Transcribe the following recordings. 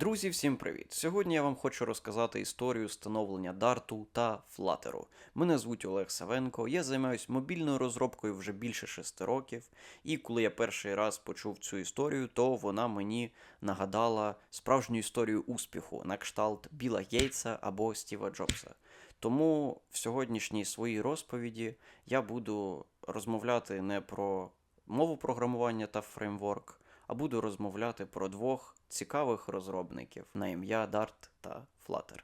Друзі, всім привіт! Сьогодні я вам хочу розказати історію становлення Дарту та Флатеру. Мене звуть Олег Савенко, я займаюся мобільною розробкою вже більше шести років, і коли я перший раз почув цю історію, то вона мені нагадала справжню історію успіху на кшталт Біла Гейтса або Стіва Джобса. Тому в сьогоднішній своїй розповіді я буду розмовляти не про мову програмування та фреймворк, а буду розмовляти про двох цікавих розробників на ім'я Dart та Flutter.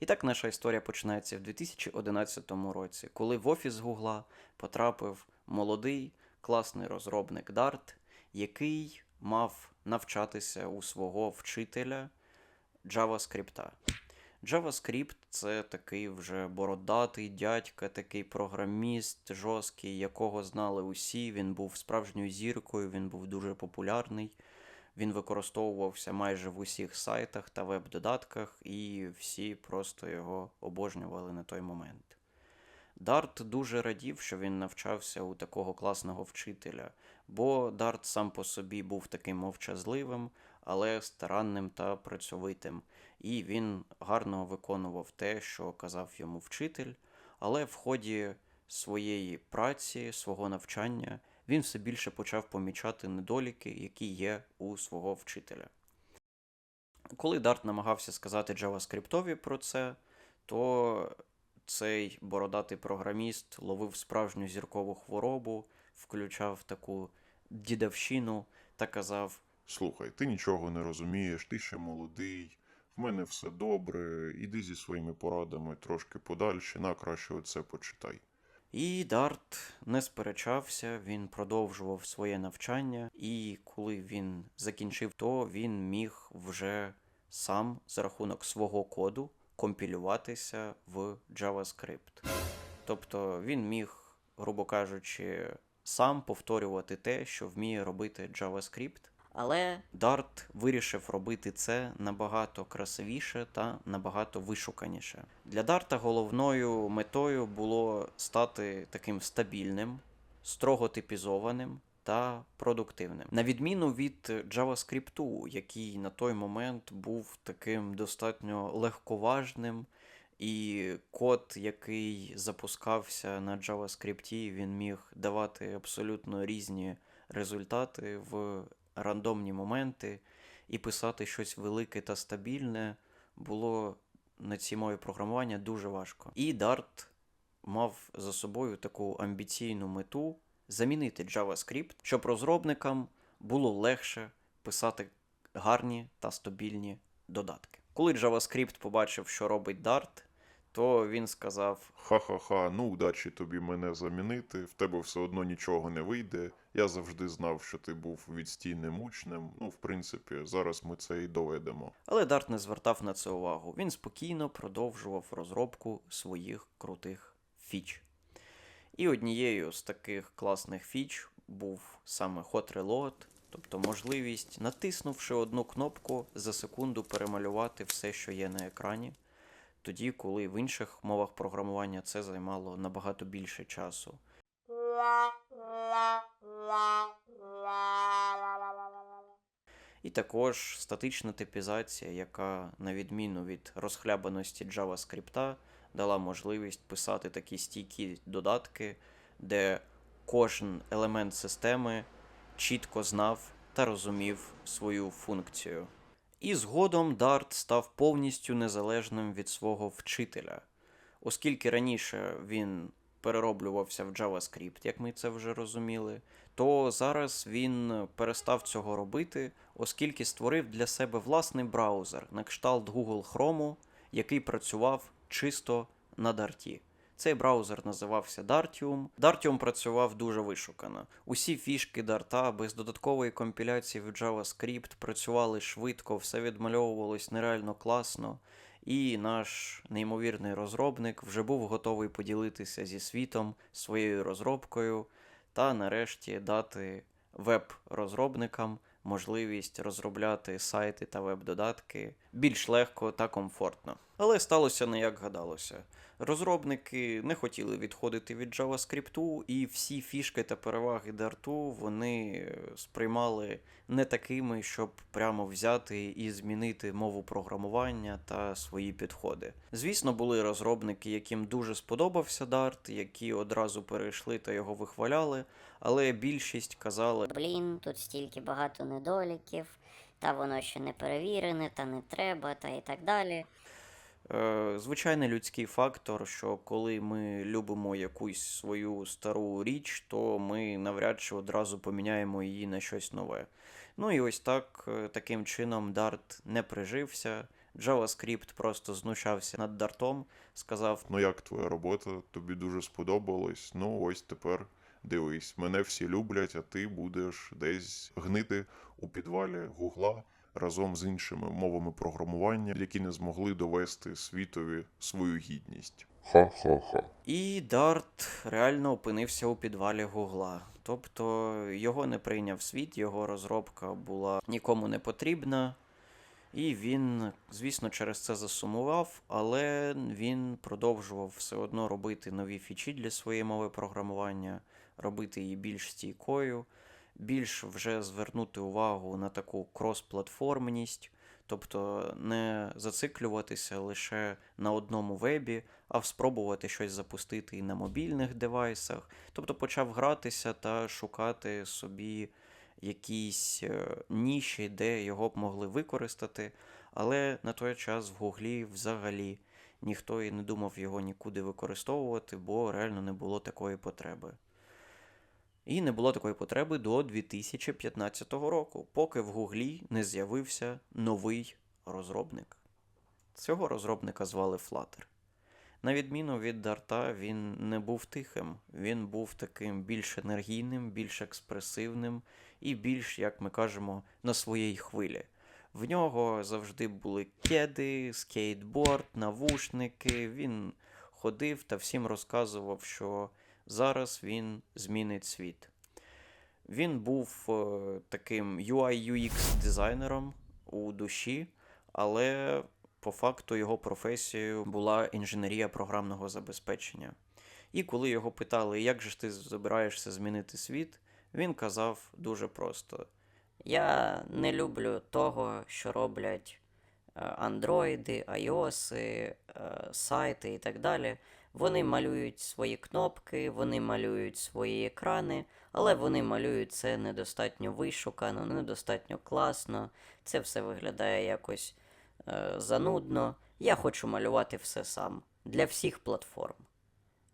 І так наша історія починається в 2011 році, коли в офіс Гугла потрапив молодий класний розробник Dart, який мав навчатися у свого вчителя JavaScript. JavaScript це такий вже бородатий дядька, такий програміст жорсткий, якого знали усі. Він був справжньою зіркою, він був дуже популярний. Він використовувався майже в усіх сайтах та веб-додатках, і всі просто його обожнювали на той момент. Дарт дуже радів, що він навчався у такого класного вчителя, бо Дарт сам по собі був таким мовчазливим, але старанним та працьовитим, і він гарно виконував те, що казав йому вчитель, але в ході своєї праці, свого навчання він все більше почав помічати недоліки, які є у свого вчителя. Коли Дарт намагався сказати JavaScript про це, то цей бородатий програміст ловив справжню зіркову хворобу, включав таку дідовщину та казав: Слухай, ти нічого не розумієш, ти ще молодий, в мене все добре, іди зі своїми порадами трошки подальше, на краще оце почитай. І Дарт не сперечався, він продовжував своє навчання, і коли він закінчив, то він міг вже сам за рахунок свого коду компілюватися в JavaScript. Тобто він міг, грубо кажучи, сам повторювати те, що вміє робити JavaScript. Але Дарт вирішив робити це набагато красивіше та набагато вишуканіше. Для Дарта головною метою було стати таким стабільним, строго типізованим та продуктивним. На відміну від JavaScript, який на той момент був таким достатньо легковажним, і код, який запускався на JavaScript, він міг давати абсолютно різні результати в рандомні моменти, і писати щось велике та стабільне було на цій мові програмування дуже важко. І Dart мав за собою таку амбіційну мету замінити JavaScript, щоб розробникам було легше писати гарні та стабільні додатки. Коли JavaScript побачив, що робить Dart, то він сказав: Ха-ха-ха, ну удачі тобі мене замінити, в тебе все одно нічого не вийде. Я завжди знав, що ти був відстійним учнем. Ну, в принципі, зараз ми це і доведемо. Але Дарт не звертав на це увагу. Він спокійно продовжував розробку своїх крутих фіч. І однією з таких класних фіч був саме Hot Reload, тобто можливість, натиснувши одну кнопку, за секунду перемалювати все, що є на екрані. Тоді, коли в інших мовах програмування це займало набагато більше часу. І також статична типізація, яка, на відміну від розхлябаності JavaScript, дала можливість писати такі стійкі додатки, де кожен елемент системи чітко знав та розумів свою функцію. І згодом Dart став повністю незалежним від свого вчителя, оскільки раніше він перероблювався в JavaScript, як ми це вже розуміли, то зараз він перестав цього робити, оскільки створив для себе власний браузер на кшталт Google Chrome, який працював чисто на Дарті. Цей браузер називався Dartium. Dartium працював дуже вишукано. Усі фішки Дарта без додаткової компіляції в JavaScript працювали швидко, все відмальовувалось нереально класно. І наш неймовірний розробник вже був готовий поділитися зі світом своєю розробкою та нарешті дати веб-розробникам можливість розробляти сайти та веб-додатки більш легко та комфортно. Але сталося не як гадалося. Розробники не хотіли відходити від JavaScript, і всі фішки та переваги Dart вони сприймали не такими, щоб прямо взяти і змінити мову програмування та свої підходи. Звісно, були розробники, яким дуже сподобався Dart, які одразу перейшли та його вихваляли, але більшість казали, Блін, тут стільки багато недоліків, та воно ще не перевірене, та не треба, та і так далі. Е, Звичайний людський фактор, що коли ми любимо якусь свою стару річ, то ми навряд чи одразу поміняємо її на щось нове. Ну і ось так, е, таким чином, Dart не прижився. JavaScript просто знущався над Дартом, сказав: Ну як твоя робота? Тобі дуже сподобалось. Ну ось тепер дивись, мене всі люблять, а ти будеш десь гнити у підвалі Гугла разом з іншими мовами програмування, які не змогли довести світові свою гідність. Ха-ха-ха. І Дарт реально опинився у підвалі Гугла. Тобто його не прийняв світ, його розробка була нікому не потрібна. І він, звісно, через це засумував, але він продовжував все одно робити нові фічі для своєї мови програмування, робити її більш стійкою, більш вже звернути увагу на таку крос-платформність, тобто не зациклюватися лише на одному вебі, а спробувати щось запустити і на мобільних девайсах. Тобто почав гратися та шукати собі якісь е, ніші, де його б могли використати, але на той час в Гуглі взагалі ніхто і не думав його нікуди використовувати, бо реально не було такої потреби. І не було такої потреби до 2015 року, поки в Гуглі не з'явився новий розробник. Цього розробника звали Flutter. На відміну від Дарта, він не був тихим, він був таким більш енергійним, більш експресивним і більш, як ми кажемо, на своїй хвилі. В нього завжди були кеди, скейтборд, навушники. Він ходив та всім розказував, що зараз він змінить світ. Він був е, таким UI-UX дизайнером у душі, але по факту його професією була інженерія програмного забезпечення. І коли його питали, як же ж ти збираєшся змінити світ, він казав дуже просто: Я не люблю того, що роблять е, андроїди, айоси, е, сайти і так далі. Вони малюють свої кнопки, вони малюють свої екрани, але вони малюють це недостатньо вишукано, недостатньо класно. Це все виглядає якось е, занудно. Я хочу малювати все сам для всіх платформ.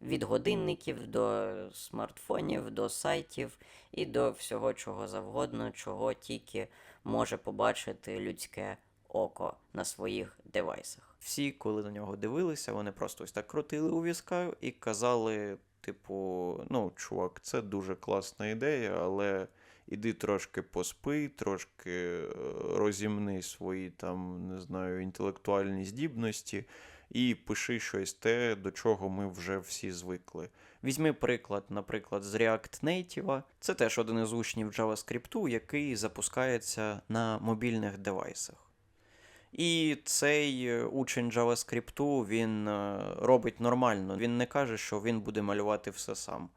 Від годинників до смартфонів, до сайтів і до всього чого завгодно, чого тільки може побачити людське око на своїх девайсах. Всі, коли на нього дивилися, вони просто ось так крутили у візка і казали, типу, ну, чувак, це дуже класна ідея, але іди трошки поспи, трошки е, розімни свої там, не знаю, інтелектуальні здібності і пиши щось те, до чого ми вже всі звикли. Візьми приклад, наприклад, з React Native. Це теж один із учнів JavaScript, який запускається на мобільних девайсах. І цей е, учень JavaScript він е, робить нормально. Він не каже, що він буде малювати все сам.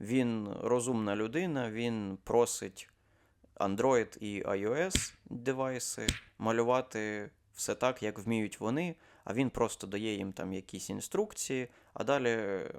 Він розумна людина, він просить Android і iOS девайси малювати все так, як вміють вони, а він просто дає їм там якісь інструкції, а далі е,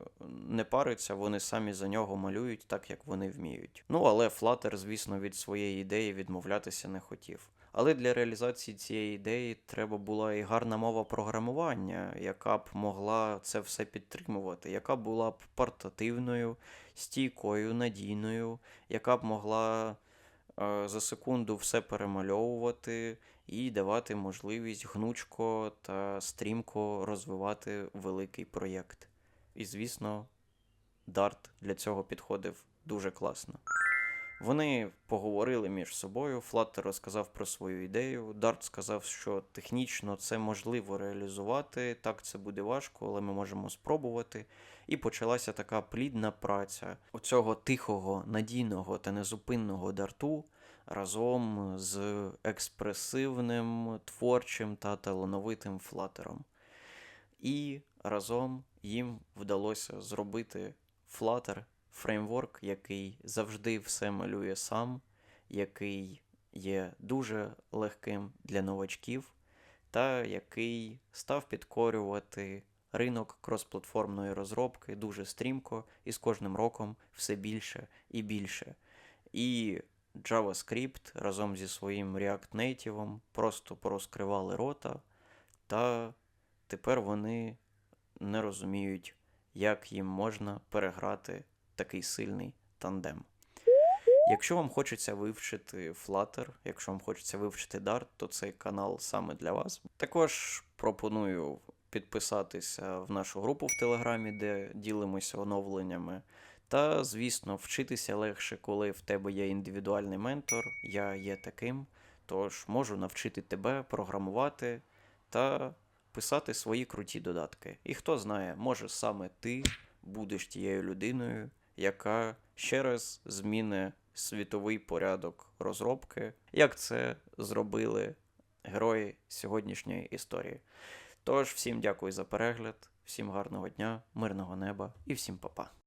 не париться, вони самі за нього малюють так, як вони вміють. Ну, але Flutter, звісно, від своєї ідеї відмовлятися не хотів. Але для реалізації цієї ідеї треба була і гарна мова програмування, яка б могла це все підтримувати, яка була б портативною, стійкою, надійною, яка б могла е, за секунду все перемальовувати і давати можливість гнучко та стрімко розвивати великий проєкт. І, звісно, Dart для цього підходив дуже класно. Вони поговорили між собою. Flutter розказав про свою ідею. Dart сказав, що технічно це можливо реалізувати. Так, це буде важко, але ми можемо спробувати. І почалася така плідна праця оцього тихого, надійного та незупинного дарту разом з експресивним, творчим та талановитим флатером. І разом їм вдалося зробити Flutter фреймворк, який завжди все малює сам, який є дуже легким для новачків, та який став підкорювати ринок кросплатформної розробки дуже стрімко і з кожним роком все більше і більше. І JavaScript разом зі своїм React Native просто порозкривали рота, та тепер вони не розуміють, як їм можна переграти такий сильний тандем. Якщо вам хочеться вивчити Flutter, якщо вам хочеться вивчити Dart, то цей канал саме для вас. Також пропоную підписатися в нашу групу в Телеграмі, де ділимося оновленнями. Та, звісно, вчитися легше, коли в тебе є індивідуальний ментор, я є таким, тож можу навчити тебе програмувати та писати свої круті додатки. І хто знає, може саме ти будеш тією людиною, яка ще раз зміни світовий порядок розробки, як це зробили герої сьогоднішньої історії. Тож, всім дякую за перегляд, всім гарного дня, мирного неба і всім па-па.